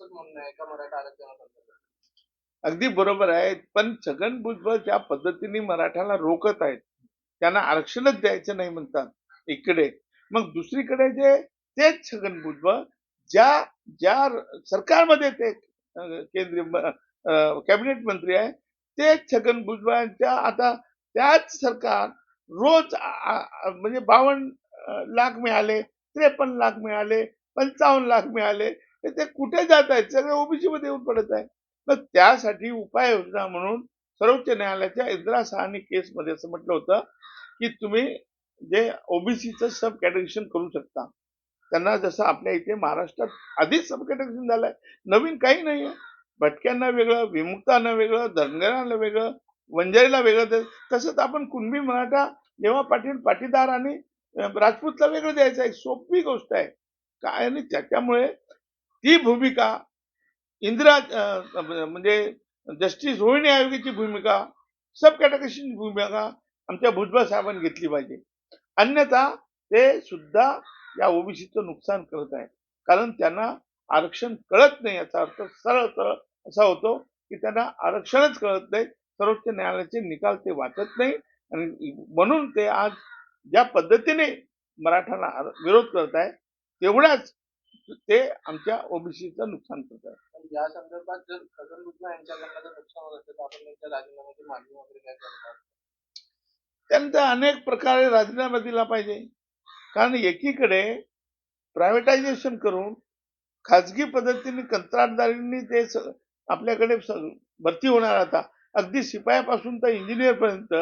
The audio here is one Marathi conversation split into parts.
असंच म्हणणं आहे का मराठा आरक्षणाबद्दल अगदी बरोबर आहे. पण छगन भुजबळ ज्या पद्धतीने मराठ्याला रोखत आहेत त्यांना आरक्षणच द्यायचं नाही म्हणतात इकडे. मग दुसरीकडे जे तेच छगन भुजबळ ज्या ज्या सरकारमध्ये ते केंद्रीय कॅबिनेट मंत्री आहे तेच छगन भुजबळांच्या आता त्याच सरकार रोज म्हणजे बावन्न लाख मिळाले त्रेपन्न लाख मिळाले पंचावन्न लाख मिळाले तर ते कुठे जात आहेत? सगळे ओबीसी मध्ये येऊन पडत आहे तर त्यासाठी उपाययोजना म्हणून सर्वोच्च न्यायालयाच्या इंदिरा सहानी केसमध्ये असं म्हटलं होतं की तुम्ही जे ओबीसीचं सब कॅटेगरीशन करू शकता. त्यांना जसं आपल्या इथे महाराष्ट्रात आधीच सब कॅटेगरीशन झालंय. नवीन काही नाही आहे भटक्यांना वेगळं विमुक्तांना वेगळं धनगरांना वेगळं वंजारीला वेगळं तसंच आपण कुणबी मराठा जेव्हा पाटील पाटीदार आणि राजपूतला वेगळं द्यायचं आहे. सोपी गोष्ट आहे. काय आणि त्याच्यामुळे ती भूमिका इंदिरा म्हणजे जस्टिस रोहिणी आयोगाची भूमिका सब कॅटेगरीची भूमिका आमच्या भुजबळ साहेबांनी घेतली पाहिजे. अन्यथा ते सुद्धा या ओबीसीचं नुकसान करत आहे कारण त्यांना आरक्षण कळत नाही याचा अर्थ सरळ सरळ असा होतो की त्यांना आरक्षणच कळत नाही सर्वोच्च न्यायालयाचे निकाल ते वाचत नाही आणि म्हणून ते आज ज्या पद्धतीने मराठ्यांना विरोध करत आहे तेवढ्याच ते आमच्या ओबीसीचं नुकसान करत आहे. या संदर्भात जर भुजबळ यांच्याकडनं जर नुकसान होत असेल तर आपण त्यांच्या राजीनाम्याची मागणी वगैरे काय करतात त्यानंतर अनेक प्रकारे राजीनामा दिला पाहिजे. कारण एकीकडे प्रायव्हेटायझेशन करून खाजगी पद्धतीने कंत्राटदारींनी ते आपल्याकडे भरती होणार आता. अगदी शिपायापासून तर इंजिनियर पर्यंत.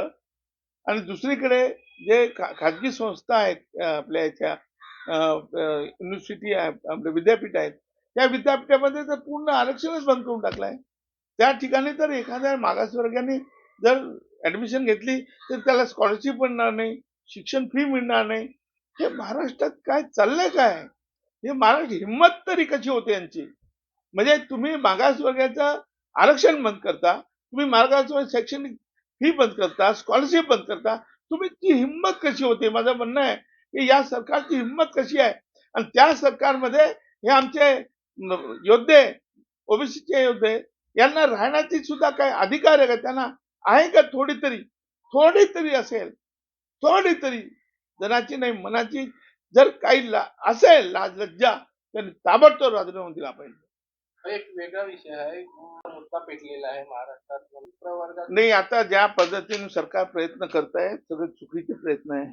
आणि दुसरीकडे जे खाजगी संस्था आहेत आपल्या याच्या युनिव्हर्सिटी आहे आपले विद्यापीठ आहेत. त्या विद्यापीठामध्ये तर पूर्ण आरक्षणच बंद करून टाकलं आहे त्या ठिकाणी तर एखाद्या मागासवर्गाने जर ऍडमिशन घेतली तर त्याला स्कॉलरशिप मिळणार नाही शिक्षण फी मिळणार नाही. हे महाराष्ट्रात काय चाललंय काय? हे महाराष्ट्र हिंमत तरी कशी होते यांची? म्हणजे तुम्ही मागासवर्गाचं आरक्षण बंद करता तुम्ही मागासवर्ग शैक्षणिक फी बंद करता स्कॉलरशिप बंद करता तुम्ही ती हिंमत कशी होते? माझं म्हणणं आहे की या सरकारची हिंमत कशी आहे? आणि त्या सरकारमध्ये हे आमचे योद्धे ओबीसीचे योद्धे यांना राहण्याची सुद्धा काय अधिकार आहे का? त्यांना आहे का थोडी तरी थोडी तरी असेल. थोडी तरी जनाची नाही मनाची. जर काही ला, असेल लाज लज्जा त्यांनी ताबडतोब राजीनामा दिला पाहिजे. एक वेगळा विषय आहे. मुद्दा पेटलेला आहे महाराष्ट्रात. नाही आता ज्या पद्धतीने सरकार प्रयत्न करत आहे सगळे चुकीचे प्रयत्न आहे.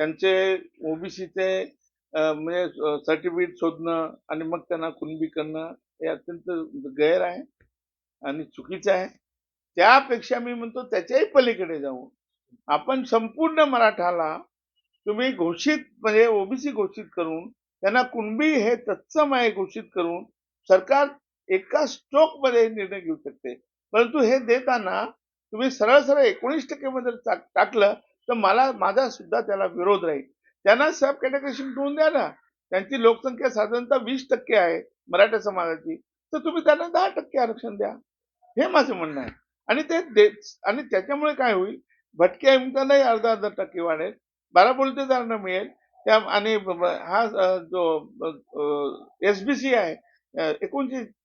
त्यांचे ओबीसीचे म्हणजे सर्टिफिकेट शोधणं आणि मग त्यांना कुणबी करणं हे अत्यंत गैर आहे आणि चुकीचं आहे. त्यापेक्षा मी म्हणतो त्याच्याही पलीकडे जाऊन आपण संपूर्ण मराठाला तुम्ही घोषित म्हणजे ओबीसी घोषित करून त्यांना कुणबी हे तत्सम आहे घोषित करून सरकार एका स्ट्रोकमध्ये निर्णय घेऊ शकते. परंतु हे देताना तुम्ही सरळ सरळ एकोणीस टक्के मध्ये टाकलं तर मला माझा सुद्धा त्याला विरोध राहील. त्यांना सब कॅटेगरेशन ठेवून द्या ना. त्यांची लोकसंख्या साधारणतः वीस टक्के आहे मराठा समाजाची. तर तुम्ही त्यांना दहा टक्के आरक्षण द्या. हे माझं म्हणणं आहे. आणि ते दे- आणि त्याच्यामुळे काय होईल? भटक्या विमुक्तांनाही अर्धा अर्धा टक्के वाढेल. बारा बलुतेदारांना मिळेल. त्या आणि हा जो एस बी सी आहे अ,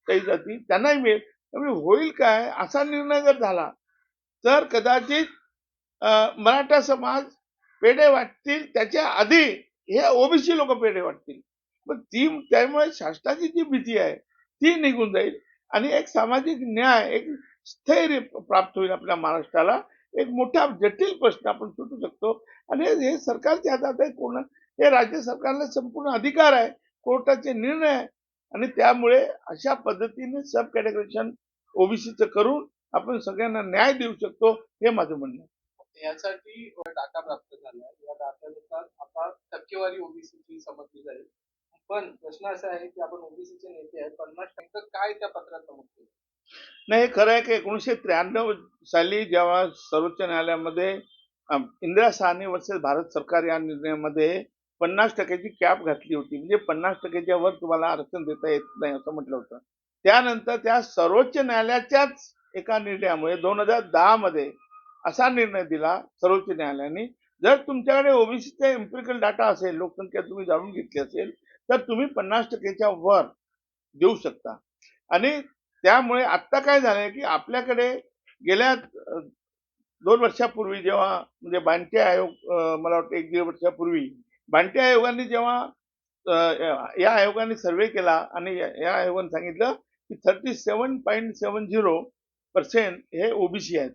काही जाती त्यांनाही मिळेल. त्यामुळे होईल काय? असा निर्णय जर झाला तर कदाचित मराठा समाज पेढे वाटतील त्याच्या आधी हे ओबीसी लोक पेढे वाटतील. पण ती त्यामुळे शासनाची जी भीती आहे ती निघून जाईल आणि एक सामाजिक न्याय एक स्थैर्य प्राप्त होईल आपल्या महाराष्ट्राला. एक मोठा जटिल प्रश्न आपण सुटू शकतो. आणि हे- सरकारच्या हातात आहे कोण हे राज्य सरकारला संपूर्ण अधिकार आहे कोर्टाचे निर्णय आहे. आणि त्यामुळे अशा पद्धतीने सब कॅटेगरेशन ओबीसीचं करून आपण सगळ्यांना न्याय देऊ शकतो हे माझं म्हणणं आहे. यासाठी डाटा प्राप्त झाला या डाटानुसार आता टक्केवारी ओबीसीची समजली जाईल. पण प्रश्न असा आहे की आपण ओबीसीचे नेते आहेत पन्नास टक्के काय त्या पत्रात नमूद नाही हे खरं आहे की एकोणीसशे त्र्याण्णव साली जेव्हा सर्वोच्च न्यायालयामध्ये इंदिरा साहनी वर्सेस भारत सरकार या निर्णयामध्ये पन्नास टक्क्याची कॅप घातली होती. म्हणजे पन्नास टक्क्याच्या वर तुम्हाला आरक्षण देता येत नाही असं म्हटलं होतं. त्यानंतर त्या सर्वोच्च न्यायालयाच्याच एका निर्णयामुळे दोन हजार दहा मध्ये असा निर्णय दिला सर्वोच्च न्यायालयाने. जर तुमच्याकडे ओबीसीचा एम्पिरिकल डाटा असेल लोकसंख्या तुम्ही जाणून घेतली असेल तर तुम्ही पन्नास टक्केच्या वर देऊ शकता. आणि त्यामुळे आत्ता काय झालंय की आपल्याकडे गेल्या दोन वर्षापूर्वी जेव्हा म्हणजे बांटे आयोग मला वाटतं एक दीड वर्षापूर्वी बांटे आयोगाने जेव्हा या आयोगाने सर्वे केला आणि या या आयोगाने सांगितलं की thirty seven point seven zero percent हे ओबीसी आहेत.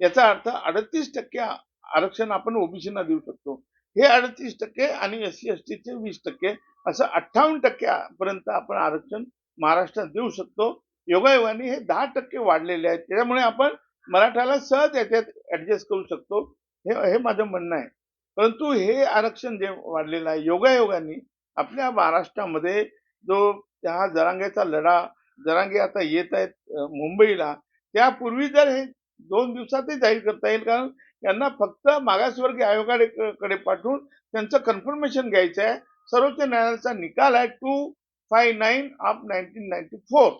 याचा अर्थ अडतीस टक्के आरक्षण आपण ओबीसीना देऊ शकतो. हे अडतीस टक्के आणि एस सी एस टीचे वीस टक्के असं अठ्ठावन्न टक्क्यापर्यंत आपण आरक्षण महाराष्ट्रात देऊ शकतो. योगायोगाने हे दहा टक्के वाढलेले आहेत. त्याच्यामुळे आपण मराठाला सहज याच्यात ऍडजस्ट करू शकतो. हे हे माझं म्हणणं आहे. परंतु हे आरक्षण जे वाढलेलं आहे योगायोगाने आपल्या महाराष्ट्रामध्ये जो त्या जरांगेचा लढा जरांगे आता येत आहेत मुंबईला त्यापूर्वी जर हे दोन दिवसातही जाहीर करता येईल. कारण यांना फक्त मागासवर्गीय आयोगाकडे कडे पाठवून त्यांचं कन्फर्मेशन घ्यायचं आहे. सर्वोच्च न्यायालयाचा निकाल आहे two five nine of nineteen ninety four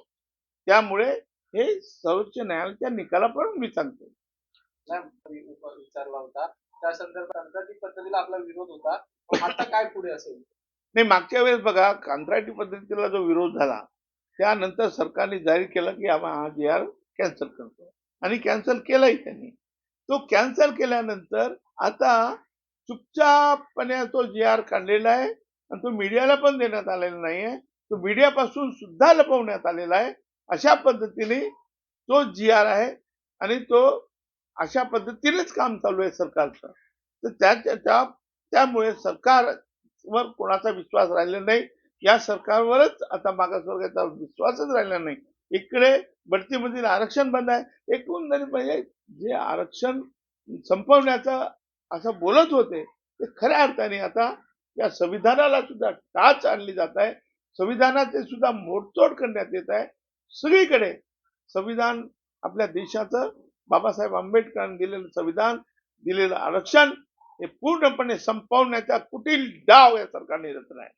त्यामुळे हे सर्वोच्च न्यायालयाच्या निकालाप्रमाणे मी सांगतो विचारला होता त्या संदर्भात कंत्राटी पद्धतीला आपला विरोध होता. आता काय पुढे असेल? नाही मागच्या वेळेस बघा कंत्राटी पद्धतीला जो विरोध झाला त्यानंतर सरकारने जाहीर केलं की आम्ही हा जी आर कॅन्सल करतो. आणि कॅन्सल केलाही त्यांनी. तो कॅन्सल केल्यानंतर आता चुपचापपणे तो जी आर काढलेला आहे आणि तो मीडियाला पण देण्यात आलेला नाहीये. तो मीडियापासून सुद्धा लपवण्यात आलेला आहे. अशा पद्धतीने तो जी आर आहे आणि तो अशा पद्धतीनेच काम चालू आहे सरकारचं. तर त्या त्या त्यामुळे सरकारवर कोणाचा विश्वास राहिला नाही. या सरकारवरच आता मागासवर्गाचा विश्वासच राहिला नाही. इकडे बढतीमधील आरक्षण बंद आहे. एकूणतरी म्हणजे जे आरक्षण संपवण्याचं असं बोलत होते ते खऱ्या अर्थाने आता या संविधानाला सुद्धा टाच आणली जात आहे. संविधानाचे सुद्धा मोडतोड करण्यात येत आहे. सगळीकडे संविधान आपल्या देशाचं बाबासाहेब आंबेडकरांनी दिलेलं संविधान दिलेलं आरक्षण हे पूर्णपणे संपवण्याचा कुटील डाव या सरकारने रचला आहे.